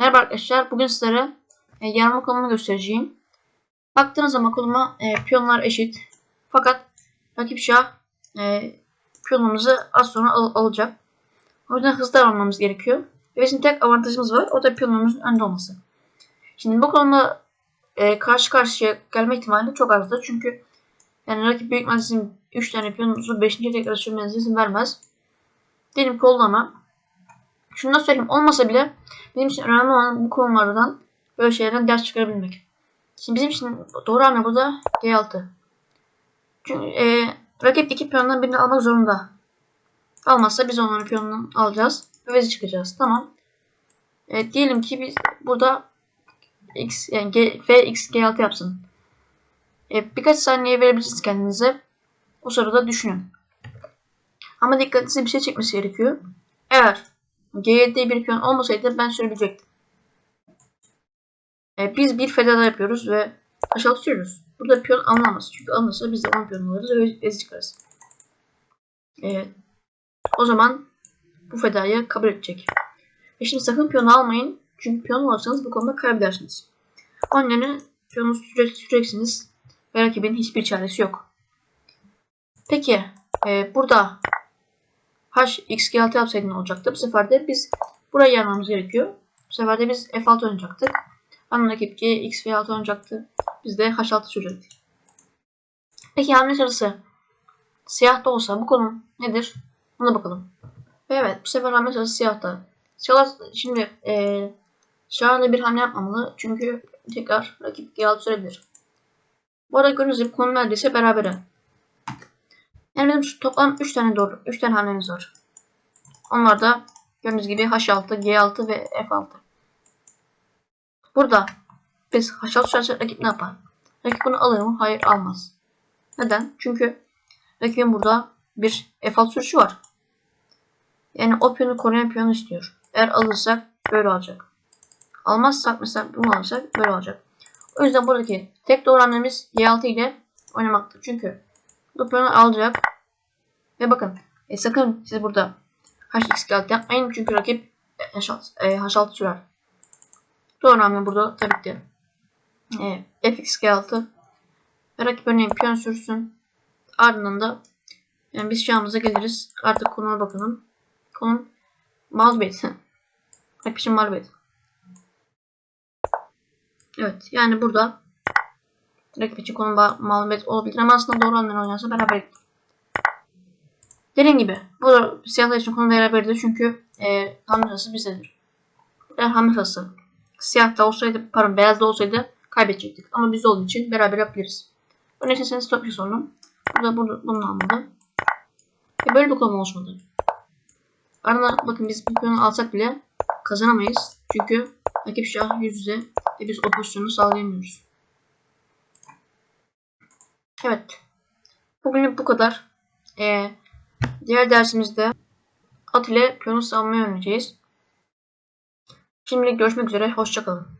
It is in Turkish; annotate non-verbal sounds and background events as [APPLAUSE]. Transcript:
Merhaba arkadaşlar. Bugün sizlere e, yarma konumu göstereceğim. Baktığınız zaman konuma e, piyonlar eşit. Fakat rakip şah e, piyonumuzu az sonra al- alacak. O yüzden hızlı davranmamız gerekiyor. Ve bizim tek avantajımız var. O da piyonumuzun önde olması. Şimdi bu konuda e, karşı karşıya gelme ihtimali çok azdır. Çünkü yani rakip büyük bizim 3 tane piyonumuzu 5. tekrar sürmenize izin vermez. Diyelim ki oldu ama şunu da söyleyeyim olmasa bile benim için önemli olan bu konulardan böyle şeylerden ders çıkarabilmek. Şimdi bizim için doğru hamle burada G6. Çünkü e, rakip iki piyondan birini almak zorunda. Almazsa biz onların piyonunu alacağız ve bezi çıkacağız. Tamam. E, diyelim ki biz burada x yani G, F x G6 yapsın. E, birkaç saniye verebilirsiniz kendinize. O sırada düşünün. Ama dikkatinize bir şey çekmesi gerekiyor. Eğer G7'de bir piyon olmasaydı ben sürebilecektim. E, biz bir fedada yapıyoruz ve aşağı tutuyoruz. Burada piyon alınamaz. Çünkü alınırsa biz de 10 piyon alırız ve ez çıkarız. E, o zaman bu fedayı kabul edecek. E şimdi sakın piyonu almayın. Çünkü piyon alırsanız bu konuda kaybedersiniz. Onun yerine piyonu sürekli süreceksiniz. Ve rakibin hiçbir çaresi yok. Peki e, burada h x g6 yapsaydı ne olacaktı? Bu sefer de biz burayı yanmamız gerekiyor. Bu sefer de biz f6 oynayacaktık. Ana rakip g x f6 oynayacaktı. Biz de h6 sürecektik. Peki hamle sırası siyah olsa bu konu nedir? Buna bakalım. Ve evet bu sefer hamle sırası siyahta. Siyah şimdi ee, şahane bir hamle yapmamalı. Çünkü tekrar rakip g6 sürebilir. Bu arada gördüğünüz gibi konu neredeyse berabere. Şu toplam 3 tane doğru, 3 tane hamlemiz var. Onlar da gördüğünüz gibi H6, G6 ve F6. Burada biz H6 sürersek rakip ne yapar? Rakip bunu alır mı? Hayır almaz. Neden? Çünkü rakibin burada bir F6 sürüşü var. Yani o piyonu koruyan piyonu istiyor. Eğer alırsak böyle olacak. Almazsak mesela bunu alırsak böyle olacak. O yüzden buradaki tek doğru hamlemiz G6 ile oynamaktır. Çünkü bu piyonu alacak. Ve bakın e, sakın siz burada HX geldi yapmayın. Çünkü rakip H6, e, H6 sürer. Doğru hamle burada tabii ki e, FX G6 ve rakip örneğin piyon sürsün. Ardından da yani biz şahımıza geliriz. Artık konuma bakalım. Konum mağlubiyet. [LAUGHS] Rakip için mağlubiyet. Evet yani burada rakip için konu mağlubiyet olabilir ama aslında doğru hamle oynarsa beraber Dediğim gibi bu siyahlar için konu beraberdi çünkü e, hamle sırası bizdedir. Eğer hamle sırası siyah da olsaydı pardon beyaz da olsaydı kaybedecektik. Ama bizde olduğu için beraber yapabiliriz. Örneğin isterseniz stop bir sorun. Burada bunu, bunu almalı. Ve böyle bir konu oluşmadı. Arada bakın biz bu piyonu alsak bile kazanamayız. Çünkü rakip şah yüz yüze ve biz o pozisyonu sağlayamıyoruz. Evet. Bugün bu kadar. Ee, diğer dersimizde at ile piyonu savunmayı öğreneceğiz. Şimdilik görüşmek üzere. Hoşçakalın.